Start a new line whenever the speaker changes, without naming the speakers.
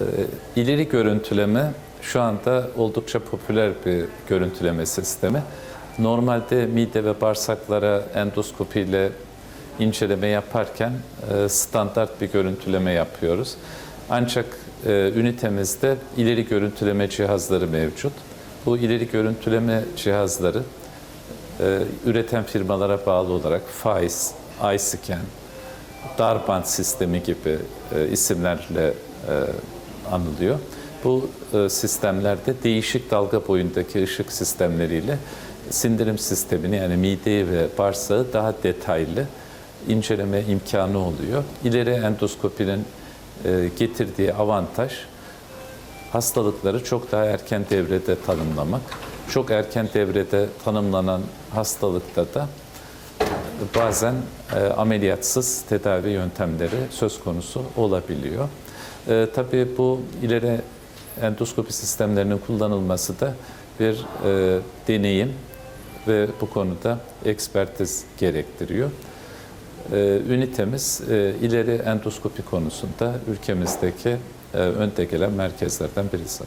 Ee, İleri görüntüleme şu anda oldukça popüler bir görüntüleme sistemi. Normalde mide ve bağırsaklara endoskopiyle inceleme yaparken e, standart bir görüntüleme yapıyoruz. Ancak e, ünitemizde ileri görüntüleme cihazları mevcut. Bu ileri görüntüleme cihazları e, üreten firmalara bağlı olarak Faiz, iScan, Darband sistemi gibi isimlerle anılıyor. Bu e, sistemlerde değişik dalga boyundaki ışık sistemleriyle sindirim sistemini yani mideyi ve bağırsağı daha detaylı inceleme imkanı oluyor. İleri endoskopinin e, getirdiği avantaj hastalıkları çok daha erken devrede tanımlamak. Çok erken devrede tanımlanan hastalıkta da bazen e, ameliyatsız tedavi yöntemleri söz konusu olabiliyor. E, tabii bu ileri endoskopi sistemlerinin kullanılması da bir e, deneyim ve bu konuda ekspertiz gerektiriyor. E, ünitemiz e, ileri endoskopi konusunda ülkemizdeki e, önde gelen merkezlerden birisi.